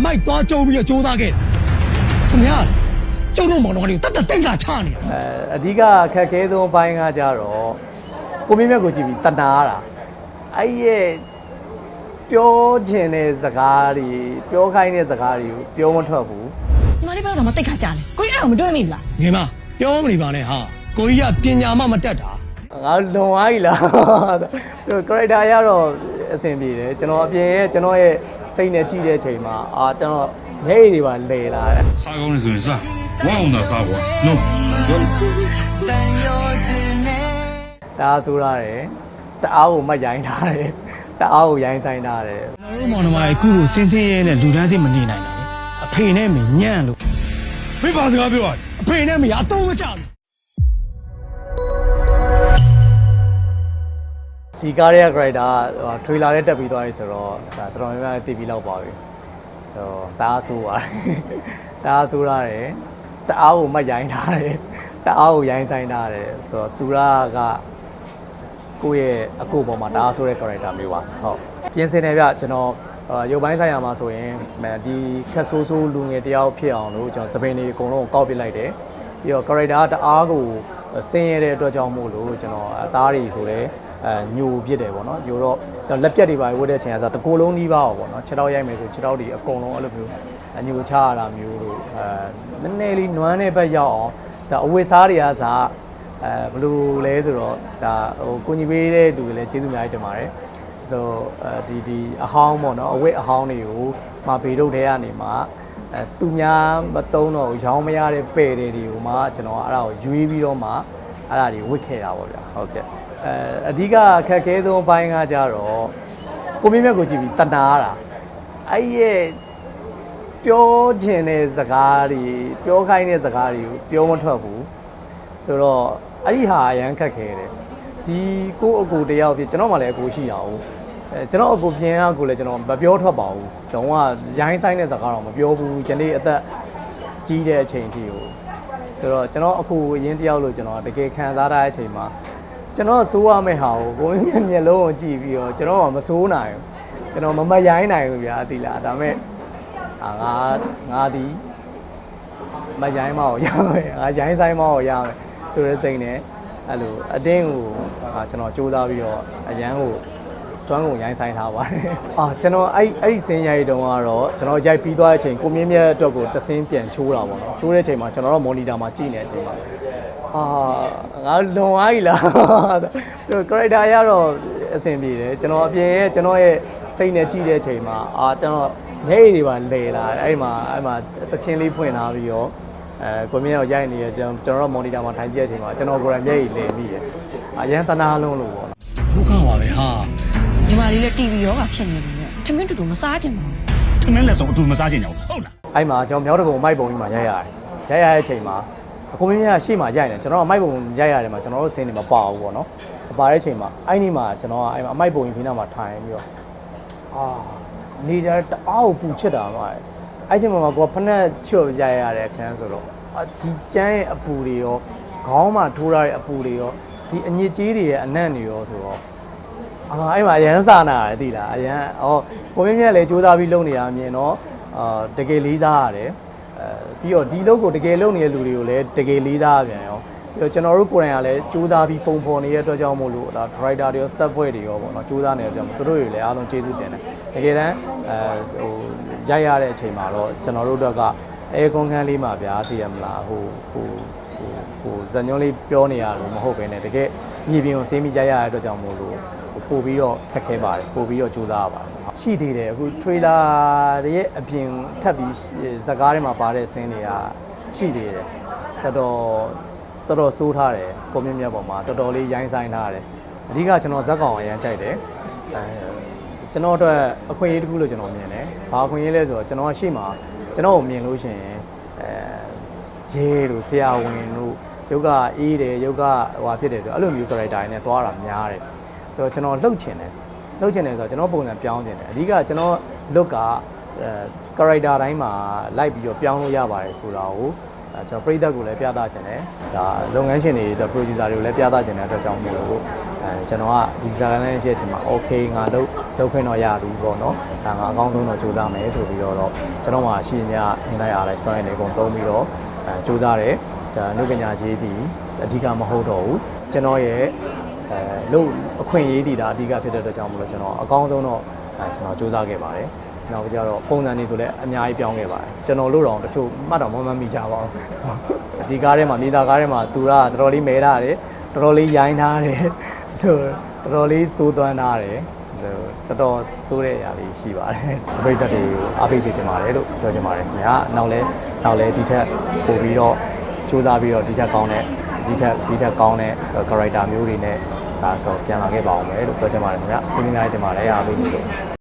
အမိုက်သွားကြုံပြီးတော့ကြိုးစားခဲ့တယ်ခင်ဗျာကျုပ်တို့မောင်တော်ကလေးကိုတတ်တတ်တိတ်လာချနေတာအဲအဓိကအခက်အခဲဆုံးအပိုင်းကကြတော့ကိုမင်းမြတ်ကိုကြည့်ပြီးတနာတာအဲ့ရဲ့ပြောချင်တဲ့စကားတွေပြောခိုင်းတဲ့စကားတွေကိုပြောမထွက်ဘူးညီမလေးဘာလို့မတိတ်ခါကြလဲကိုကြီးအဲ့တော့မတွေ့မိဘူးလားငယ်မပြောမနေပါနဲ့ဟာကိုကြီးကပညာမှမတတ်တာငါလွန်သွားပြီလားဆို character ရတော့အဆင်ပြေတယ်ကျွန်တော်အပြင်ရဲ့ကျွန်တော်ရဲ့ စိတ်နဲ့ကြည့်တဲ့အချိန်မှာအာကျွန်တော်မျက်ရည်တွေပါလဲလာတယ်စားကောင်းနေဆိုရင်စားဝမ်းအောင်သာစားပေါ့နော်ဒါဆိုရတယ်တအားကိုမရိုင်းထားတယ်တအားကိုရိုင်းဆိုင်ထားတယ်ကျွန်တော်တို့မောင်နှမရဲ့ခုလိုစင်းစင်းရဲနဲ့လူတန်းစိတ်မနေနိုင်တာလေအဖေနဲ့မညံ့လို့မင်းဘာစကားပြောရအဖေနဲ့မရအတော့မကြဘူး ဒီကားရဲ့ character ကဟို trailer နဲ့တက်ပြီးသွားပြီဆိုတော့ဒါတော်တော်များများသိပြီးလောက်ပါပြီဆိုတော့တအားဆိုးပါတယ်တအားဆိုးရတယ်တအားကိုမှတ်ရိုင်းထားတယ်တအားကိုရိုင်းဆိုင်ထားတယ်ဆိုတော့သူရကကိုယ့်ရဲ့အကိုပေါ်မှာတအားဆိုးတဲ့ character မျိုးပါဟုတ်ပြင်ဆင်နေပြကျွန်တော်အာရုပ်ပိုင်းဆိုင်ရာမှာဆိုရင်မဒီခက်ဆိုးဆိုးလူငယ်တယောက်ဖြစ်အောင်လို့ကျွန်တော်စပင်တွေအကုန်လုံးကောက်ပစ်လိုက်တယ်ပြီးတော့ character ကတအားကိုဆင်းရဲတဲ့အတွက်ကြောင့်မို့လို့ကျွန်တော်အသားတွေဆိုလည်း အဲညိုပြစ်တယ်ပေါ့နော်ညိုတော့လက်ပြတ်တွေပါဝတ်တဲ့အချိန်ကစားတကိုယ်လုံးနီးပါပေါ့နော်ခြေထောက်ရိုက်မယ်ဆိုခြေထောက်တွေအကုန်လုံးအဲ့လိုမျိုးအညိုချရတာမျိုးလို့အဲနည်းနည်းလေးနွမ်းတဲ့ဘက်ရောက်အောင်ဒါအဝတ်စားတွေကစားအဲဘယ်လိုလဲဆိုတော့ဒါဟိုကိုညီပေးတဲ့သူတွေလည်းကျေးဇူးအများကြီးတင်ပါတယ်ဆိုအဲဒီဒီအဟောင်းပေါ့နော်အဝတ်အဟောင်းတွေကိုမဘေတို့ထဲကနေမှအဲသူများမတုံးတော့ရောင်းမရတဲ့ပဲ့တွေတွေကိုမှကျွန်တော်အဲ့ဒါကိုယူပြီးတော့မှအဲ့ဒါတွေဝစ်ခဲ့တာပေါ့ဗျာဟုတ်ကဲ့ အဲအဓိကအခက်အခဲဆုံးအပိုင်းကကြတော့ကိုမင်းမြတ်ကိုကြည့်ပြီးတနာတာအဲ့ရဲ့ပြောချင်တဲ့စကားတွေပြောခိုင်းတဲ့စကားတွေကိုပြောမထွက်ဘူးဆိုတော့အဲ့ဒီဟာအရန်ခက်ခဲတယ်ဒီကိုယ့်အကိုတယောက်ဖြစ်ကျွန်တော်မှလည်းအကိုရှိတာ哦အဲကျွန်တော်အကိုပြင်အကိုလည်းကျွန်တော်မပြောထွက်ပါဘူးတော့ကရိုင်းဆိုင်တဲ့စကားတော့မပြောဘူးကျွန်တော်အသက်ကြီးတဲ့အချိန်အထိကိုဆိုတော့ကျွန်တော်အခုအရင်တယောက်လို့ကျွန်တော်တကယ်ခံစားထားတဲ့အချိန်မှာ ကျွန်တော်စိုးရမယ့်ဟာကိုကိုမြင်မျက်လုံးကိုကြည့်ပြီးတော့ကျွန်တော်ကမစိုးနိုင်ဘူးကျွန်တော်မမရိုင်းနိုင်ဘူးဗျာအတိလားဒါပေမဲ့အာငါငါဒီမရိုင်းမအောင်ရမယ်ငါရိုင်းဆိုင်မအောင်ရမယ်ဆိုတဲ့စိတ်နဲ့အဲ့လိုအတင်းကိုအာကျွန်တော်စူးစမ်းပြီးတော့အရန်ကိုစွမ်းကုန်ရိုင်းဆိုင်ထားပါတယ်အာကျွန်တော်အဲ့အဲ့ဒီစင်းရိုက်တုန်းကတော့ကျွန်တော်ရိုက်ပြီးသွားတဲ့အချိန်ကိုမြင့်မြတ်အတွက်ကိုတဆင်းပြန်ချိုးတာပေါ့နော်ချိုးတဲ့အချိန်မှာကျွန်တော်တို့မော်နီတာမှာကြည့်နေတဲ့အချိန်မှာ အာငါလွန်သွားပြီလားဆိုတော့ character ရတော့အဆင်ပြေတယ်ကျွန်တော်အပြင်ရဲ့ကျွန်တော်ရဲ့စိတ်နဲ့ကြည့်တဲ့အချိန်မှာအာကျွန်တော်မျက်ရည်တွေပါလဲလာတယ်အဲ့မှာအဲ့မှာတချင်းလေးဖွင့်ထားပြီးတော့အဲကိုမြင့်ရောက်ရိုက်နေရကျွန်တော်ကျွန်တော်တို့ monitor မှာထိုင်ကြည့်တဲ့အချိန်မှာကျွန်တော်ကိုယ်တိုင်မျက်ရည်လဲမိတယ်အရန်တနာလုံးလို့ပေါ့ဒုက္ခပါပဲဟာညီမလေးလည်း TV ရောဂါဖြစ်နေတယ်လို့ထမင်းတူတူမစားကြပါဘူးထမင်းလက်ဆောင်အတူမစားကြင်ကြဘူးဟုတ်လားအဲ့မှာကျွန်တော်မြောက်တကုံမိုက်ပုံကြီးမှာရိုက်ရတယ်ရိုက်ရတဲ့အချိန်မှာအ ကိုမင်းမြတ်ရှေ့မှာရိုက်တယ်ကျွန်တော်ကမိုက်ပုံရိုက်ရတယ်မှာကျွန်တော်တို့စင်းနေမပါဘူးပေါ့နော်မပါတဲ့အချိန်မှာအဲ့ဒီမှာကျွန်တော်ကအဲ့မှာမိုက်ပုံကြီးဖိနာမှာထိုင်ပြီးတော့အာနေတဲ့တအားကိုပူချစ်တာမှာအဲ့ဒီမှာကိုကဖက်နဲ့ချွတ်ရိုက်ရတဲ့အခန်းဆိုတော့အဒီကျန်းရဲ့အပူတွေရောခေါင်းမှာထိုးရတဲ့အပူတွေရောဒီအညစ်ကြေးတွေရဲ့အနံ့တွေရောဆိုတော့အာအဲ့မှာအရန်စာနာရတယ်သိလားအရန်ဩကိုမြင့်မြတ်လည်းစူးစမ်းပြီးလုပ်နေတာမြင်တော့အာတကယ်လေးစားရတယ်အဲ ပြီးတော့ဒီလုပ်ကိုတကယ်လုပ်နေတဲ့လူတွေကိုလည်းတကယ်လေးစားရပြန်ရောပြီးတော့ကျွန်တော်တို့ကိုယ်တိုင်ကလည်းစူးစမ်းပြီးပုံဖော်နေတဲ့အတွက်ကြောင့်မို့လို့ဒါ driver တွေရော set ဖွဲ့တွေရောပေါ့နော်စူးစမ်းနေတဲ့အတွက်ကြောင့်မို့သူတို့တွေလည်းအားလုံးကျေးဇူးတင်တယ်တကယ်တမ်းအဲဟိုရိုက်ရတဲ့အချိန်မှာတော့ကျွန်တော်တို့တို့ကအဲကွန်ခန်းလေးမှာဗျာသိရမလားဟိုဟိုဟိုဟိုဇညွန်လေးပြောနေရလို့မဟုတ်ဘဲနဲ့တကယ်မြေပြင်ကိုဆင်းပြီးရိုက်ရတဲ့အတွက်ကြောင့်မို့လို့ ပို့ပြီးတော့ခက်ခဲပါတယ်ပို့ပြီးတော့ကြိုးစားရပါတယ်ရှိသေးတယ်အခု trailer ရဲ့အပြင်ထပ်ပြီးဇာတ်ကားထဲမှာပါတဲ့ဆင်းတွေကရှိသေးတယ်တော်တော်တော်တော်စိုးထားတယ်ကိုမြင့်မြတ်ပေါ်မှာတော်တော်လေးရိုင်းဆိုင်ထားတယ်အဓိကကျွန်တော်ဇက်ကောင်အရန်ကြိုက်တယ်အဲကျွန်တော်အတွက်အခွင့်အရေးတစ်ခုလို့ကျွန်တော်မြင်တယ်ဘာအခွင့်အရေးလဲဆိုတော့ကျွန်တော်ကရှေ့မှာကျွန်တော်ကိုမြင်လို့ရှိရင်အဲရဲလို့ဆရာဝန်လို့ယုတ်ကအေးတယ်ယုတ်ကဟိုဖြစ်တယ်ဆိုတော့အဲ့လိုမျိုး character တွေနဲ့သွားတာများတယ် ဆိုတော့ကျွန်တော်လှုပ်ချင်တယ်လှုပ်ချင်တယ်ဆိုတော့ကျွန်တော်ပုံစံပြောင်းချင်တယ်အဓိကကျွန်တော် look ကအဲ character တိုင်းမှာလိုက်ပြီးတော့ပြောင်းလို့ရပါတယ်ဆိုတာကိုအဲကျွန်တော်ပရိသတ်ကိုလည်းပြသချင်တယ်ဒါလုပ်ငန်းရှင်တွေ producer တွေကိုလည်းပြသချင်တဲ့အတွက်ကြောင့်မို့လို့အဲကျွန်တော်ကဒီဇာတ်လမ်းရဲ့အချိန်မှာ okay ငါလုပ်လုပ်ခွင့်တော့ရပြီပေါ့နော်ဒါငါအကောင်းဆုံးတော့စူးစမ်းမယ်ဆိုပြီးတော့တော့ကျွန်တော်မှရှိနေရအင်လိုက်အားလိုက်စွမ်းရည်တွေအကုန်သုံးပြီးတော့အဲစူးစမ်းတယ်ဒါနုပညာကြီးဒီအဓိကမဟုတ်တော့ဘူးကျွန်တော်ရဲ့ အဲလို့အခွင့်အရေးတည်တာအဓိကဖြစ်တဲ့အတွက်ကြောင့်မလို့ကျွန်တော်အကောင်းဆုံးတော့အဲကျွန်တော်စူးစမ်းခဲ့ပါတယ်နောက်ပြီးတော့ပုံစံတွေဆိုလည်းအများကြီးပြောင်းခဲ့ပါတယ်ကျွန်တော်လို့တော့တချို့မှတ်တော့မမှတ်မိကြပါဘူးဒီကားထဲမှာမြေသားကားထဲမှာသူကတော်တော်လေးမဲထားတယ်တော်တော်လေးရိုင်းထားတယ်ဆိုတော်တော်လေးစိုးသွမ်းထားတယ်တော်တော်စိုးတဲ့အရာလေးရှိပါတယ်အပိတ်သက်တွေကိုအားပေးစေချင်ပါတယ်လို့ပြောချင်ပါတယ်ခင်ဗျာနောက်လဲနောက်လဲဒီထက်ပို့ပြီးတော့စူးစမ်းပြီးတော့ဒီထက်ကောင်းတဲ့ ဒီထက်ဒီထက်ကောင်းတဲ့ character မျိုးတွေနဲ့ဒါဆိုပြန်လာခဲ့ပါအောင်မယ်လို့ပြောချင်ပါတယ်ခင်ဗျာကျေးဇူးများတင်ပါတယ်အားပေးလို့